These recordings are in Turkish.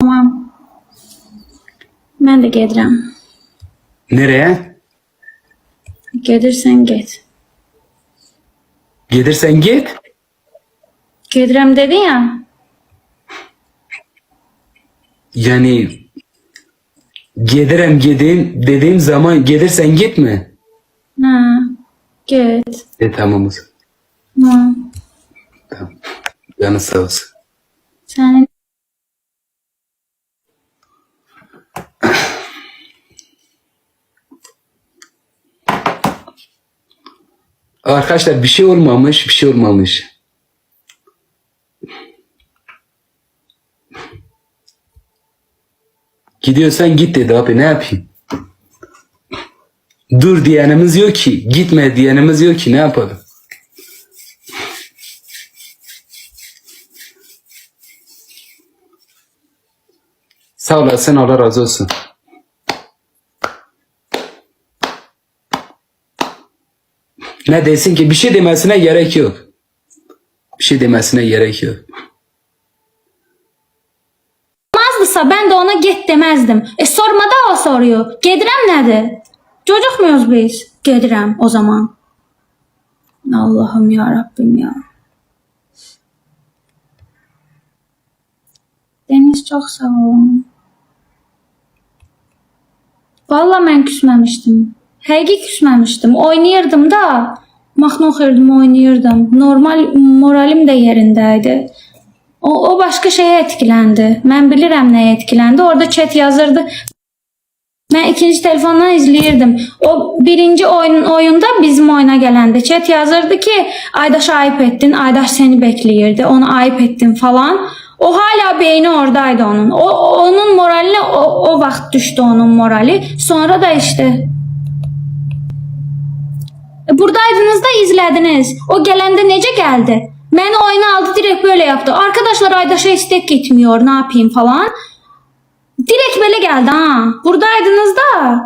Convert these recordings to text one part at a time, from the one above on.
Tamam. Ben de gedirəm. Nereye? Gedirsən get. Gelirsen git. Gedirəm dedin ya. Yani gelirim gideyim dediğim zaman gelirsen gitme. Ha. Get. E tamam o zaman. Ha. Tamam. Yanı sağ olsun. Sənin Arkadaşlar bir şey olmamış, bir şey olmamış. Gidiyorsan git dedi abi ne yapayım? Dur diyenimiz yok ki, gitme diyenimiz yok ki ne yapalım? Sağ olasın Allah razı olsun. Ne desin ki bir şey demesine gerek yok. Bir şey demesine gerek yok. olmazdısa ben de ona get demezdim. E sormada o soruyor. Gedirəm nədir? Çocuk muyuz biz? Gedirəm o zaman. Allah'ım ya Rabbim ya. Deniz çok sağ olun. Valla mən küsməmişdim. Həqiqi küsməmişdim. Oynayırdım da. Mahnı oxuyurdum, oynayırdım. Normal moralim də yerindəydi. O, o başka şeye etkilendi. Ben bilirim neye etkilendi. Orada chat yazırdı. Ben ikinci telefondan izleyirdim. O birinci oyun, oyunda bizim oyuna gelendi. Chat yazırdı ki Aydaş ayıp ettin. Aydaş seni bekleyirdi. Onu ayıp ettin falan. O hala beyni oradaydı onun. O, onun moraline o, o vaxt düştü onun morali. Sonra da işte Buradaydınız da izlediniz. O gelende nece geldi? Beni oyuna aldı direkt böyle yaptı. Arkadaşlar Aydaş'a istek gitmiyor ne yapayım falan. Direkt böyle geldi ha. Buradaydınız da.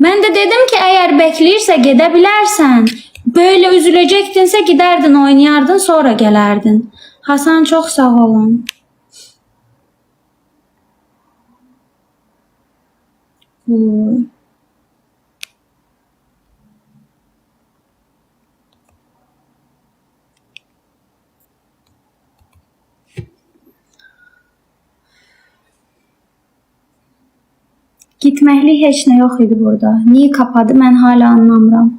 Ben de dedim ki eğer bekleyirse gidebilirsen böyle üzülecektinse giderdin oynayardın sonra gelerdin. Hasan çok sağ olun. Oy. Gitməklik heç nə yox idi burada. Niyə kapadı mən hala anlamıram.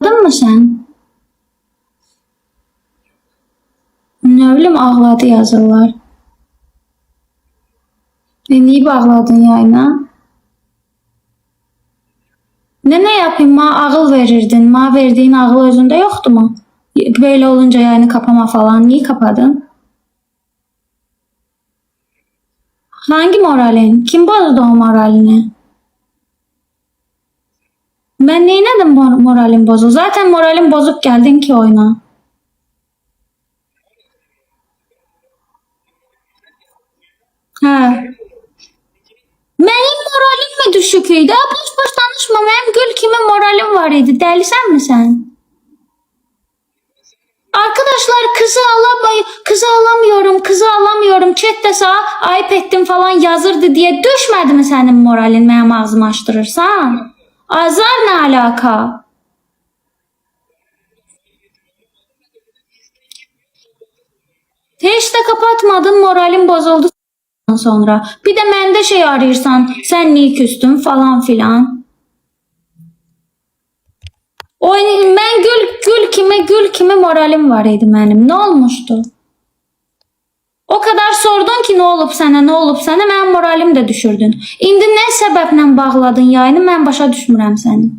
Anladın mı sen? Ne bileyim ağladı yazırlar. E niye bağladın yayına? Ne ne yapayım ma ağıl verirdin. Ma verdiğin ağıl özünde yoktu mu? Böyle olunca yayını kapama falan. Niye kapadın? Hangi moralin? Kim bozdu o moralini? Ben neyledim mor- moralim bozuk? Zaten moralim bozuk geldin ki oyuna. Benim moralim mi düşük idi? Ha, boş boş danışma. Benim gül kimi moralim var idi. Delisən mi sen? Arkadaşlar kızı alamay kızı alamıyorum, kızı alamıyorum. Chat'te sağ ayıp ettim falan yazırdı diye düşmedi mi senin moralin benim ağzımı açtırırsan? Azar ne alaka? Hiç de kapatmadın moralim bozuldu sonra. Bir de mende şey arıyorsan sen niye küstün falan filan. Oyun, ben gül gül kime gül kime moralim var idi benim. Ne olmuştu? O kadar sordun ki ne olub sənə, ne olub sənə, mənim moralim də düşürdün. İndi nə səbəblə bağladın yayını, mən başa düşmürəm səni.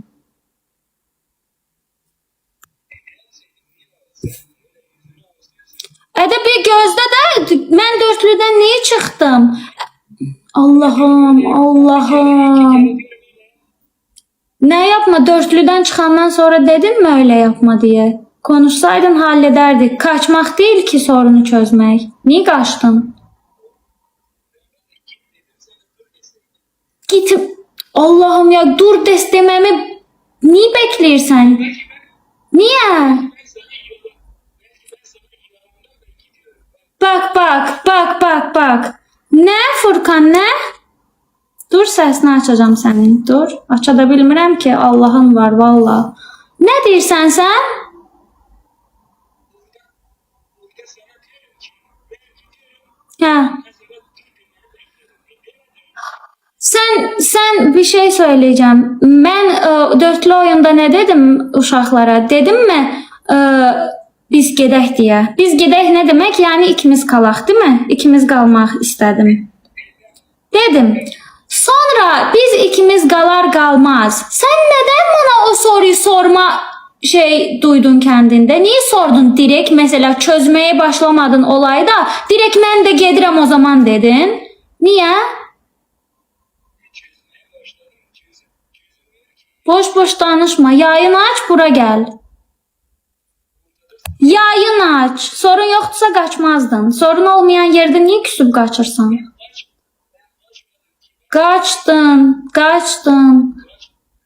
Ədə bir gözdə də mən dörtlüdən niyə çıxdım? Allahım, Allahım. Ne yapma dörtlüden çıkandan sonra dedin mi öyle yapma diye? Konuşsaydın hallederdik. Kaçmak değil ki sorunu çözmek. Niye kaçtın? Git. Allah'ım ya dur destememi niye beklirsen? Niye? Bak bak bak bak bak. Ne Furkan ne? Dur səsini açacağım sənin. Dur. Aça da bilmirəm ki, Allahın var valla. Nə deyirsən sən? Hə. Sen sen bir şey söyleyeceğim. Ben e, dörtlü oyunda ne dedim uşaqlara? Dedim mi? E, biz gedək diye. Biz gedək ne demek? Yani ikimiz kalaq, değil mi? İkimiz kalmak istedim. Dedim. Sonra biz ikimiz qalar qalmaz. Sen neden bana o soruyu sorma şey duydun kendinde? Niye sordun direkt? Mesela çözmeye başlamadın olayda. Direkt ben de gedirəm o zaman dedin. Niye? Boş boş danışma. Yayını aç bura gel. Yayın aç. Sorun yoksa kaçmazdın. Sorun olmayan yerde niye küsüp kaçırsan? Kaçtın, kaçtın.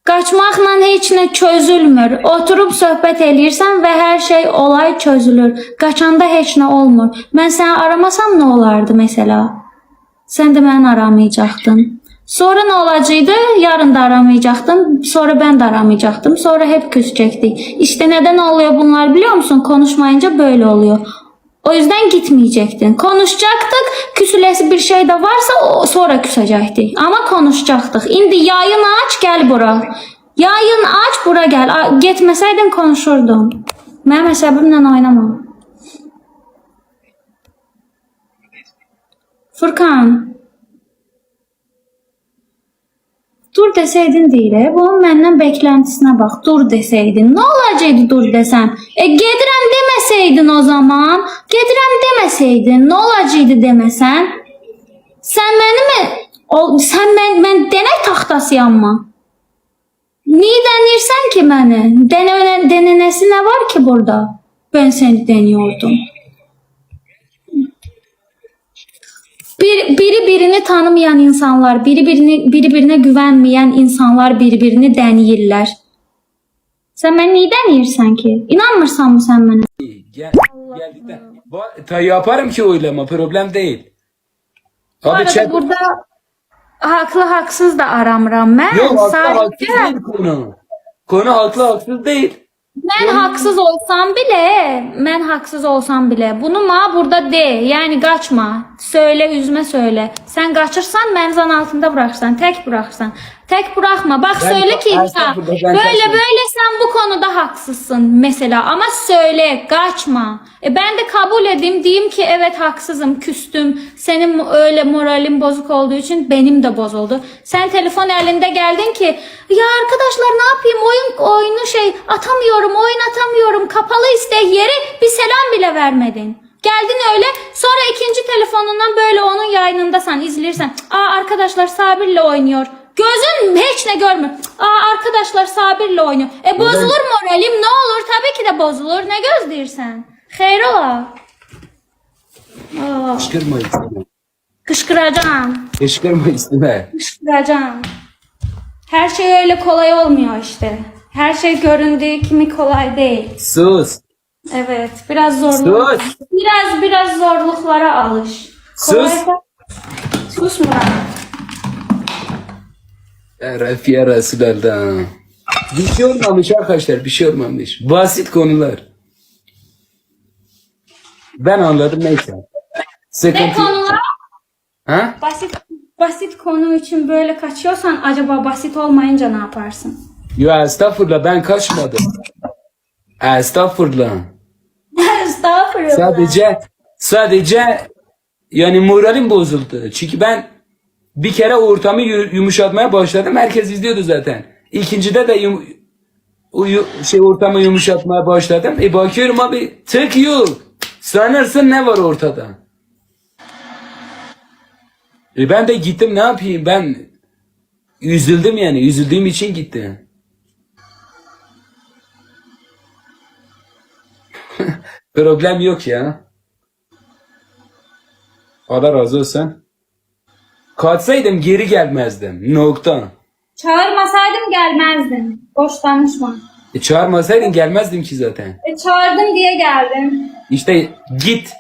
Kaçmakla heç nə çözülmür. Oturub söhbət eləyirsən və hər şey olay çözülür. Qaçanda heç nə olmur. Mən səni aramasam nə olardı məsələ? Sən də məni aramayacaqdın. Sonra nə olacaqdı? Yarın da aramayacaqdın. Sonra ben de aramayacaqdım. Sonra hep küsecektik. İşte neden oluyor bunlar biliyor musun? Konuşmayınca böyle oluyor. O yüzden gitmeyecektin. Konuşacaktık. Küsülesi bir şey de varsa o sonra küsecektik. Ama konuşacaktık. İndi yayın aç gel bura. Yayın aç bura gel. A- Getməsəydin konuşurdum. Mənim əsəbimlə oynama. Furkan. Dur deseydin değil. e. Bunun məndən bekləntisinə bax. Dur deseydin. Nə olacaqdı dur desəm? E gedirəm deməsəydin o zaman. Gedirəm deməsəydin. Nə olacaqdı deməsən? Sən məni mi? O, sən mən, mən denək taxtasıyamma. Niye denirsən ki məni? Denene, denenesi ne var ki burada? Ben seni deniyordum. Bir, biri birini tanımayan insanlar, biri birini biri birine güvenmeyen insanlar birbirini deneyirlər. Sen beni niye deneyirsən ki? İnanmırsan mı sen bana? Gel, geldikten. Bu- Ta yaparım ki oylama problem değil. Bu Abi arada chat... burada haklı haksız da aramıram ben. Yok haklı Sadece haksız değil konu. Konu haklı haksız değil. Ben haksız olsam bile, ben haksız olsam bile bunu ma burada de. Yani kaçma. Söyle üzme söyle. Sen kaçırsan beni zan altında bıraksan, tek bıraksan. Tek bırakma. Bak Ben- söyle ki insan, böyle ben- böyle sen bu konuda haksızsın mesela ama söyle, kaçma. E ben de kabul edeyim, diyeyim ki evet haksızım, küstüm. Senin öyle moralin bozuk olduğu için benim de bozuldu. Sen telefon elinde geldin ki ya arkadaşlar ne yapayım oyun oyunu şey atamıyorum, oyun atamıyorum. Kapalı istek yeri bir selam bile vermedin. Geldin öyle sonra ikinci telefonundan böyle onun yayınında sen izlersen. Aa arkadaşlar Sabir'le oynuyor. Gözün hiç ne görmüyor. Aa arkadaşlar Sabir'le oynuyor. E bozulur moralim ne olur tabii ki de bozulur. Ne göz dersen. Xeyr ola. Aa, Kışkırma üstüme. kışkıracağım. Kışkırma üstüme. Kışkıracağım. Her şey öyle kolay olmuyor işte. Her şey göründüğü kimi kolay değil. Sus. Evet, biraz zorluk. Sus. Biraz biraz zorluklara alış. Sus. Kolaysa- Sus Murat. Eref ya Resulallah. Bir şey olmamış arkadaşlar bir şey olmamış. Basit konular. Ben anladım neyse. Ne Sıkıntı. konular? Ha? Basit basit konu için böyle kaçıyorsan acaba basit olmayınca ne yaparsın? Yo estağfurullah ben kaçmadım. Estağfurullah. Estağfurullah. Sadece sadece yani moralim bozuldu. Çünkü ben bir kere ortamı yumuşatmaya başladım. Herkes izliyordu zaten. İkincide de yum, uyu, şey ortamı yumuşatmaya başladım. E bakıyorum abi tık yok. Sanırsın ne var ortada? E ben de gittim ne yapayım ben üzüldüm yani üzüldüğüm için gitti. Problem yok ya. Allah razı olsun. Kaçsaydım geri gelmezdim. Nokta. Çağırmasaydım gelmezdim. Boş konuşma. E, çağırmasaydın gelmezdim ki zaten. E, çağırdın diye geldim. İşte git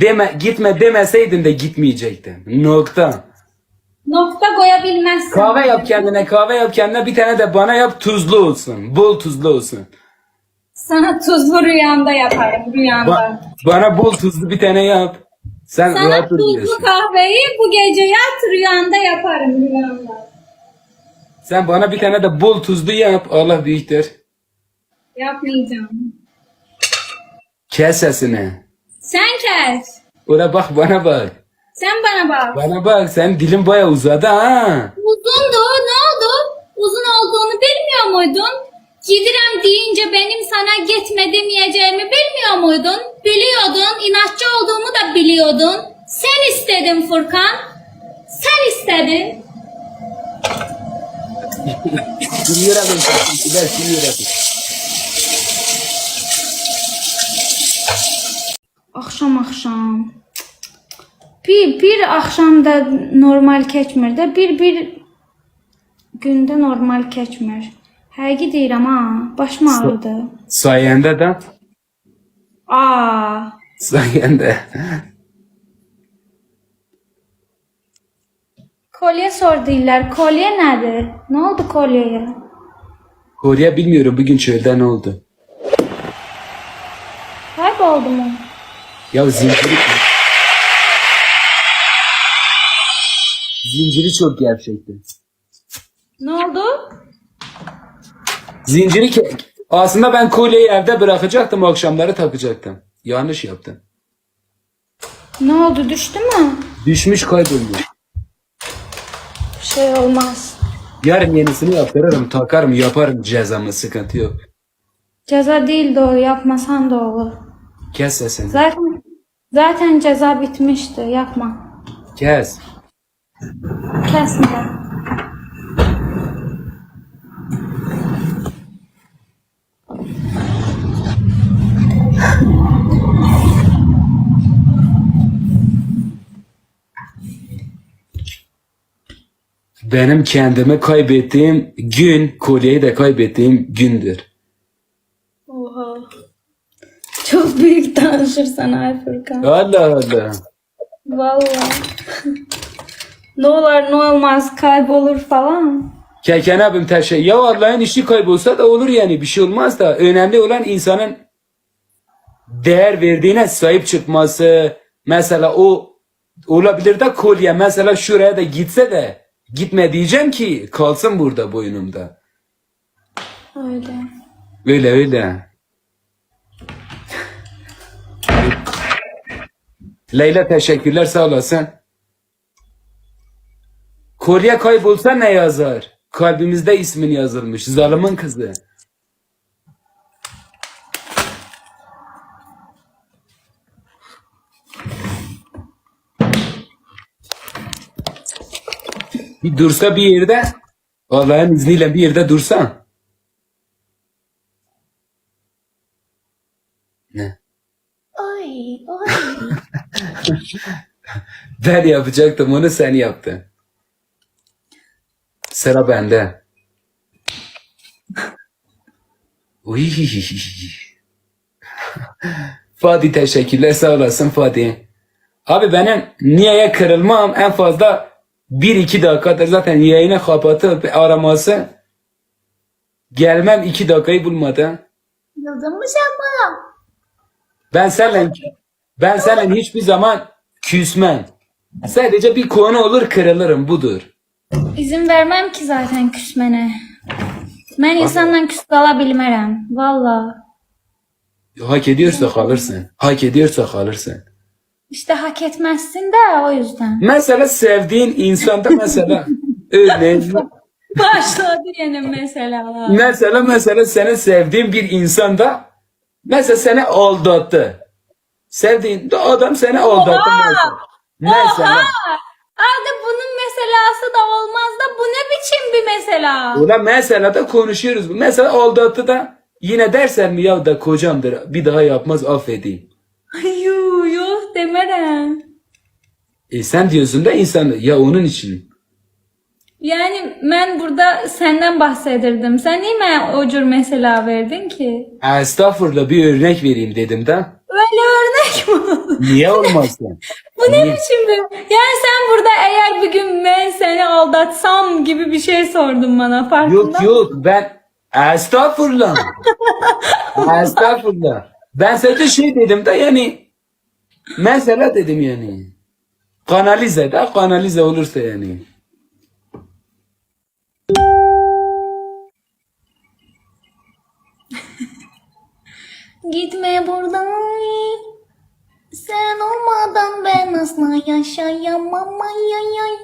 deme gitme demeseydin de gitmeyecektin. Nokta. Nokta koyabilmezsin. Kahve yap kendine, kahve yap kendine. Bir tane de bana yap tuzlu olsun. Bol tuzlu olsun. Sana tuzlu rüyanda yaparım rüyanda. Ba- bana bol tuzlu bir tane yap. Sen Sana rahat dur tuzlu diyorsun. kahveyi bu gece yat rüyanda yaparım rüyanda. Sen bana bir tane de bol tuzlu yap. Allah büyüktür. Yapmayacağım. Kes sesini. Sen kes. Ora bak bana bak. Sen bana bak. Bana bak sen dilin baya uzadı ha. Uzundu ne oldu? Uzun olduğunu bilmiyor muydun? Gidirem deyince benim sana gitme demeyeceğimi bilmiyor muydun? Biliyordun, inatçı olduğumu da biliyordun. Sen istedin Furkan. Sen istedin. Dinliyorum ben. Dinliyorum. Axşam axşam. Bir bir axşamda normal keçmir də, bir bir gündə normal keçmir. Həqiqi deyirəm ha, başım ağrıdı. Sayende de. Aa, Sayende. kolye sor deyirlər. Kolye nədir? Nə oldu kolyeye? Koreya bilmiyorum bugün çölde ne oldu. Kayboldu mu? Ya zinciri... Zinciri çok gevşekti. Nə oldu? Zinciri ke... Aslında ben kolyeyi evde bırakacaktım akşamları takacaktım. Yanlış yaptım. Nə oldu? Düşdü mü? Düşmüş kaybolmuş. Bir şey olmaz. Yarın yenisini yaptırırım, takarım, yaparım cezamı sıkıntı yok. Cəza deyildi o, yapmasan da olur. Kes sesini. Zaten zaten ceza bitmişti. Yapma. Kes. Kəsmə. Benim kendimi kaybettiğim gün, kolyeyi de kaybettiğim gündür. Oha. Çok büyük danışırsan ay Furkan. Allah Allah. Vallahi. ne olur ne olmaz kaybolur falan. Keken abim teşe. Ya Allah'ın işi kaybolsa da olur yani bir şey olmaz da. Önemli olan insanın değer verdiğine sahip çıkması. Mesela o olabilir de kolye mesela şuraya da gitse de gitme diyeceğim ki kalsın burada boynumda. Öyle. Öyle öyle. Leyla teşekkürler sağ olasın. Kolye kaybolsa ne yazar? Kalbimizde ismin yazılmış. Zalimin kızı. Bir dursa bir yerde Allah'ın izniyle bir yerde dursa Ne? Ay, ay. Ben yapacaktım onu sen yaptın. Sıra bende. Uy. Fadi teşekkürler sağ olasın Fadi. Abi benim niyeye kırılmam en fazla 1-2 dakikadır zaten yayını kapatıp araması gelmem 2 dakikayı bulmadı. Yıldın mı sen bana? Ben seninle ben seninle hiçbir zaman küsmem. Sadece bir konu olur kırılırım budur. İzin vermem ki zaten küsmene. Ben insandan küs qala bilmərəm. Valla. Hak ediyorsa kalırsın. Hak ediyorsa kalırsın. İşte hak etmezsin de o yüzden. Mesela sevdiğin insanda mesela örneğin Başladı yine mesela. mesela mesela senin sevdiğin bir insanda mesela seni aldattı. Sevdiğin de adam seni aldattı mesela. Mesela. Abi bunun meselası da olmaz da bu ne biçim bir mesela? Ulan mesela da konuşuyoruz. Mesela aldattı da Yine dersen mi ya da kocamdır bir daha yapmaz affedeyim. Yuh yok demerəm. E sen diyorsun da insan ya onun için. Yani ben burada senden bahsedirdim. Sen niye bana o cür mesela verdin ki? Estağfurullah bir örnek vereyim dedim de. Öyle örnek mi olur? Niye olmasın? Bu ne biçim bir... Yani sen burada eğer bir gün ben seni aldatsam gibi bir şey sordun bana farkında Yok yok ben estağfurullah. estağfurullah. Ben sadece şey dedim de yani mesela dedim yani. Kanalize de kanalize olursa yani. Gitme buradan. Sen olmadan ben asla yaşayamam ay ay ay.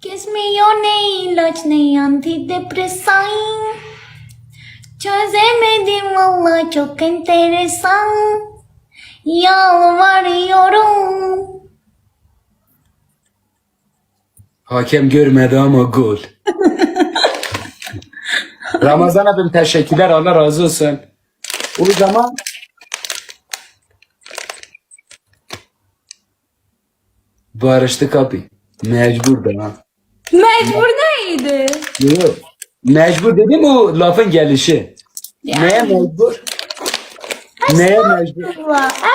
Kesmiyor ne ilaç ne antidepresan. Çözemedim valla çok enteresan. Yalvarıyorum. Hakem görmedi ama gol. Ramazan abim teşekkürler Allah razı olsun. O zaman barıştık abi. Mecbur da. Mecbur neydi? Yok. Mecbur dedim o lafın gelişi. Yani. Neye mecbur? Neye mecbur?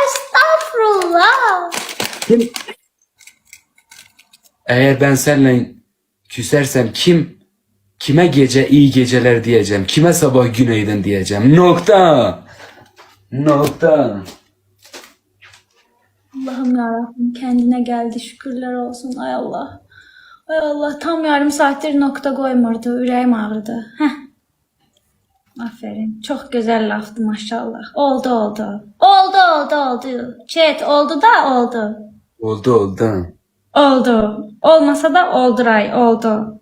Estağfurullah. Kim? Eğer ben seninle küsersem kim kime gece iyi geceler diyeceğim. Kime sabah günaydın diyeceğim. Nokta. Nokta. Allah'ım yarabbim kendine geldi şükürler olsun ay Allah. Ay Allah tam yarım saattir nokta koymurdu ürəyim ağrıdı. Heh. Aferin. Çok güzel laftı maşallah. Oldu oldu. Oldu oldu oldu. Chat oldu da oldu. Oldu oldu. Oldu. Olmasa da olduray oldu.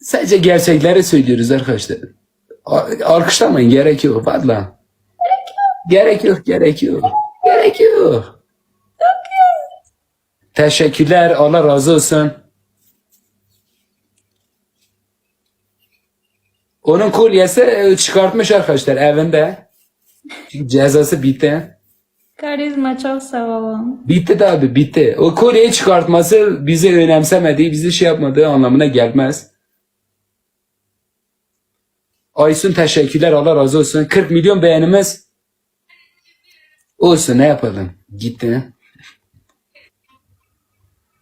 Sadece gerçekleri söylüyoruz arkadaşlar. Alkışlamayın gerek yok valla. Gerek yok, gerek yok. Gerek yok. Teşekkürler, Allah razı olsun. Onun kolyesi e, çıkartmış arkadaşlar evinde. Çünkü cezası bitti. Karizma çok sağ olun. Bitti de abi bitti. O kolyeyi çıkartması bizi önemsemediği, bizi şey yapmadığı anlamına gelmez. Aysun teşekkürler Allah razı olsun. 40 milyon beğenimiz olsun ne yapalım. Gitti.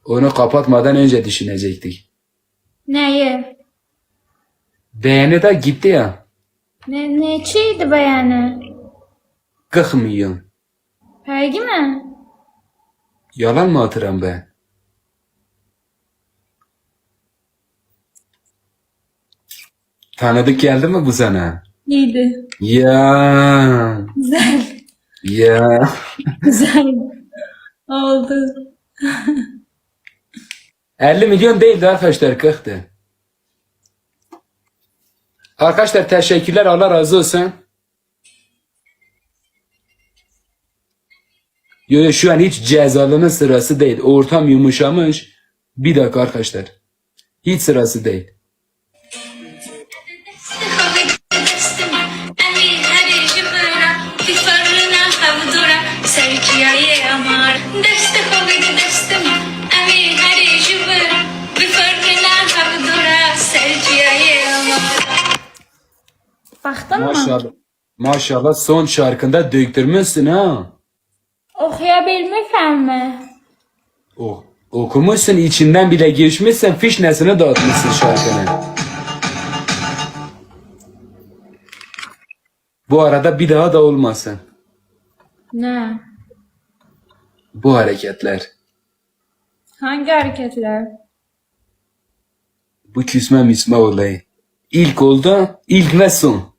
Onu kapatmadan önce düşünecektik. Neyi? Beğeni de gitti ya. Ne, neçiydi be yani? 40 milyon. Peki mi? Yalan mı hatıram be? Tanıdık geldi mi bu sana? İyiydi. Ya Güzel. ya Güzel. Oldu. 50 milyon değildi arkadaşlar 40'tı. Arkadaşlar teşekkürler Allah razı olsun. Yo, şu an hiç cezalının sırası değil. Ortam yumuşamış. Bir dakika arkadaşlar. Hiç sırası değil. Baktın mı? Maşallah. Maşallah son şarkında döktürmüşsün ha. Okuyabilmişsen mi? O, okumuşsun içinden bile geçmişsin fişnesini dağıtmışsın şarkının. Bu arada bir daha da olmasın. Ne? Bu hareketler. Hangi hareketler? Bu küsme misme olayı. İlk oldu, ilk ve son.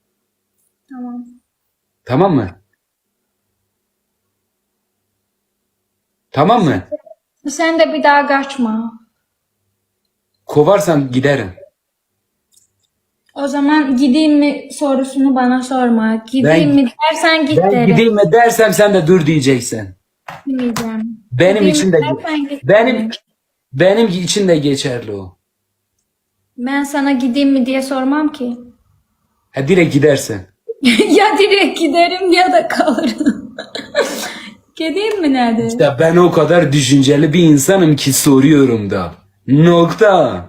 Tamam. Mı? Tamam mı? Sen de bir daha kaçma. Kovarsan giderim. O zaman gideyim mi sorusunu bana sorma. Gideyim Ben- mi dersen git Ben derim. gideyim mi dersem sen de dur diyeceksin. Gitmeyeceğim. Benim Gideyim için de dersen git benim derim. benim için de geçerli o. Ben sana gideyim mi diye sormam ki. Ha direkt gidersin. ya direkt giderim ya da kalırım. Gideyim mi nerede? Ya ben o kadar düşünceli bir insanım ki soruyorum da. Nokta.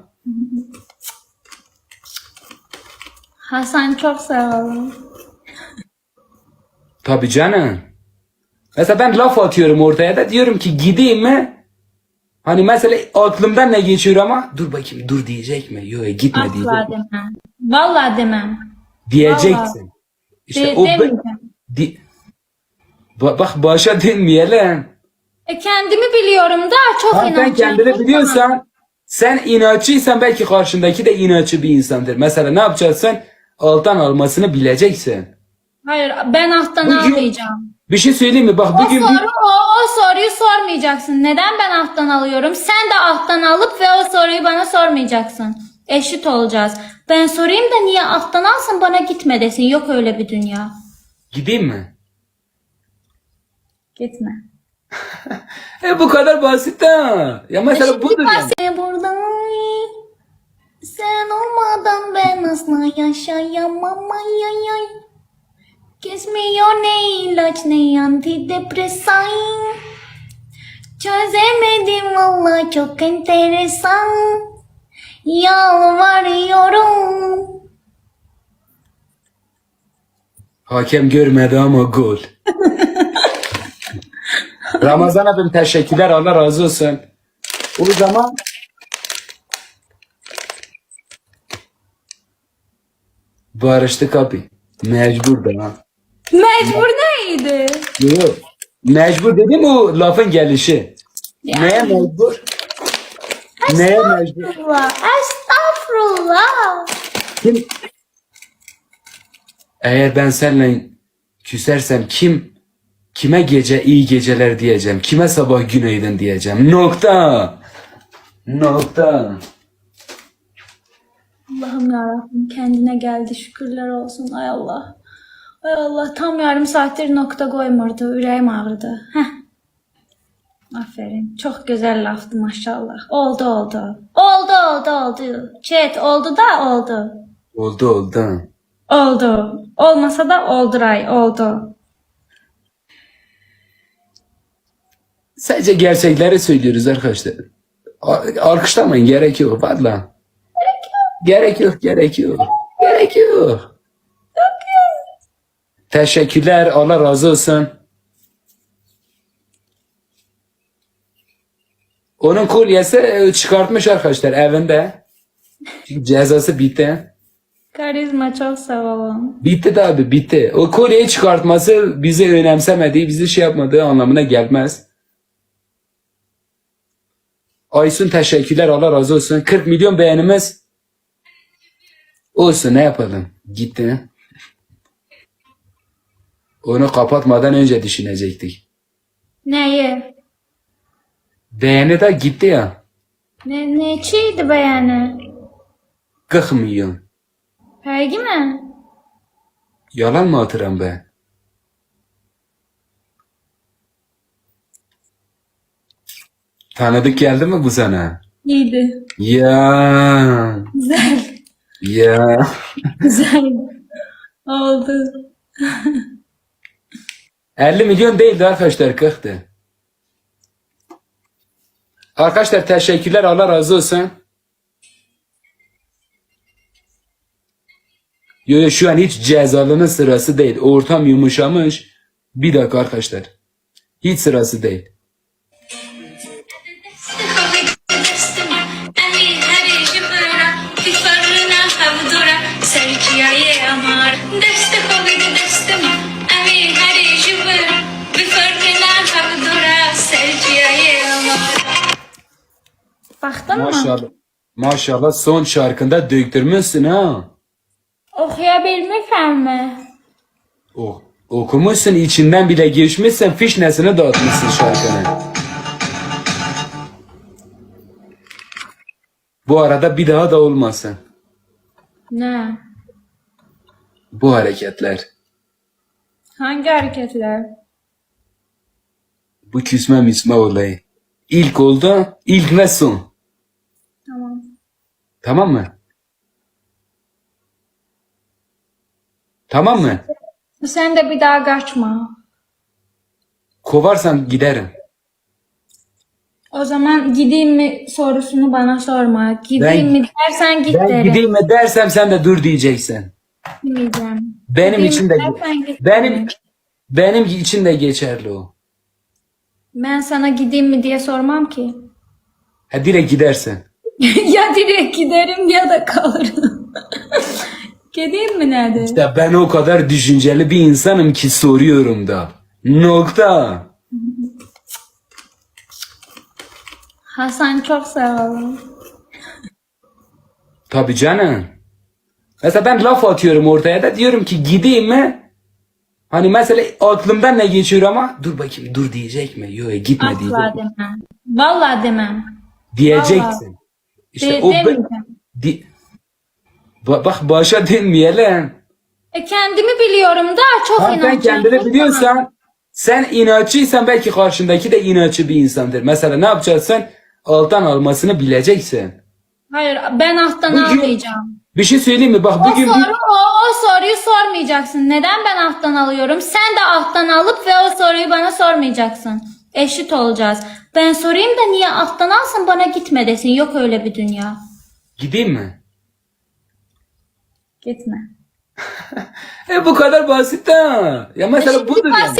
Hasan çok sağ olun. Tabii canım. Mesela ben laf atıyorum ortaya da diyorum ki gideyim mi? Hani mesela aklımdan ne geçiyor ama dur bakayım dur diyecek mi? Yok gitme Asla diyecek. demem. Vallahi demem. Diyeceksin. İşte De- o demeyeceğim. Di- Ba- bak başa dinmeyelim. E kendimi biliyorum da çok Ha, sen inatçıyım. kendini biliyorsan sen inatçıysan belki karşındaki de inatçı bir insandır. Mesela ne yapacaksın? Alttan almasını bileceksin. Hayır ben alttan Bugün- almayacağım. Bir şey söyleyeyim mi? Bak O bugün bir... soru o, o soruyu sormayacaksın. Neden ben alttan alıyorum? Sen de alttan alıp ve o soruyu bana sormayacaksın. Eşit olacağız. Ben sorayım da niye alttan alsın bana gitme desin. Yok öyle bir dünya. Gideyim mi? Gitme. E bu kadar basit ha. Ya mesela Şimdi budur seni buradan sen olmadan ben asla yaşayamam ay ay ay. Kesmiyor ne ilaç ne antidepresan. Çözemedim valla çok enteresan. Yalvarıyorum. Hakem görmedi ama gol. Ramazan abim teşekkürler Allah razı olsun. O zaman barıştık abi. Mecbur da ha. Mecbur neydi? Yok. Mecbur dedim o lafın gelişi. Ya. Neye mecbur? Neye mecbur? Estağfurullah. Estağfurullah. Kim? Eğer ben seninle küsersem kim kime gece iyi geceler diyeceğim? Kime sabah günaydın diyeceğim? Nokta. Nokta. Allah'ım yarabbim kendine geldi şükürler olsun ay Allah. Ay Allah tam yarım saattir nokta koymurdu yüreğim ağrıdı. Heh. Aferin çok güzel laftı maşallah. Oldu oldu. Oldu oldu oldu. Chat oldu da oldu. Oldu oldu. Oldu. Olmasa da olduray oldu. Sadece gerçekleri söylüyoruz arkadaşlar. A- Alkışlamayın gerek yok valla. Gerek yok, gerek yok. Gerek yok. Teşekkürler, Allah razı olsun. Onun kolyesi e, çıkartmış arkadaşlar evinde. Çünkü cezası bitti. Karizma çok sağ olun. Bitti de abi bitti. O kolyeyi çıkartması bizi önemsemediği, bizi şey yapmadığı anlamına gelmez. Aysun teşekkürler Allah razı olsun. 40 milyon beğenimiz. Olsun ne yapalım. Gitti. Onu kapatmadan önce düşünecektik. Neyi? Beğeni de gitti ya. Ne, neçiydi be yani? 40 milyon. Peki mi? Yalan mı atıram be? Tanıdık geldi mi bu sana? İyiydi. Ya. Güzel. Ya. Güzel. Oldu. 50 milyon değildi arkadaşlar 40'tı. Arkadaşlar teşekkürler Allah razı olsun. Yo, şu an hiç cezalının sırası değil. Ortam yumuşamış. Bir dakika arkadaşlar. Hiç sırası değil. Baktın mı? Maşallah. Maşallah son şarkında döktürmüşsün ha. Okuyabilmişsen mi? Oh, okumuşsun içinden bile geçmişsin fişnesini dağıtmışsın şarkının. Bu arada bir daha da olmasın. Ne? Bu hareketler. Hangi hareketler? Bu küsme misme olayı. İlk oldu. İlk nasıl? Tamam. Tamam mı? Tamam mı? Sen de bir daha kaçma. Kovarsan giderim. O zaman gideyim mi sorusunu bana sorma. Gideyim Ben- mi dersen git Ben derim. gideyim mi dersem sen de dur diyeceksin. Gidemeyeceğim. Benim Gideyim için de mi benim benim için de geçerli o. Ben sana gideyim mi diye sormam ki. Ha direkt gidersin. ya direkt giderim ya da kalırım. Gideyim mi nerede? İşte ben o kadar düşünceli bir insanım ki soruyorum da. Nokta. Hasan çok ol. Tabii canım. Mesela ben laf atıyorum ortaya da diyorum ki gideyim mi? Hani mesela aklımdan ne geçiyor ama dur bakayım dur diyecek mi? Yok gitme Asla diyecek. demem. Vallahi demem. Diyeceksin. İşte De- o demeyeceğim. di- Ba- bak başa dinmeyelim. E kendimi biliyorum da çok Ha, sen inatçıyım. kendini biliyorsan sen inatçıysan belki karşındaki de inatçı bir insandır. Mesela ne yapacaksın? Alttan almasını bileceksin. Hayır ben alttan Bugün- almayacağım. Bir şey söyleyeyim mi? Bak O bugün soru o, o soruyu sormayacaksın. Neden ben alttan alıyorum? Sen de alttan alıp ve o soruyu bana sormayacaksın. Eşit olacağız. Ben sorayım da niye alttan alsın bana gitme desin. Yok öyle bir dünya. gideyim mi? Gitme. E bu kadar basit ha. Ya mesela budur yani.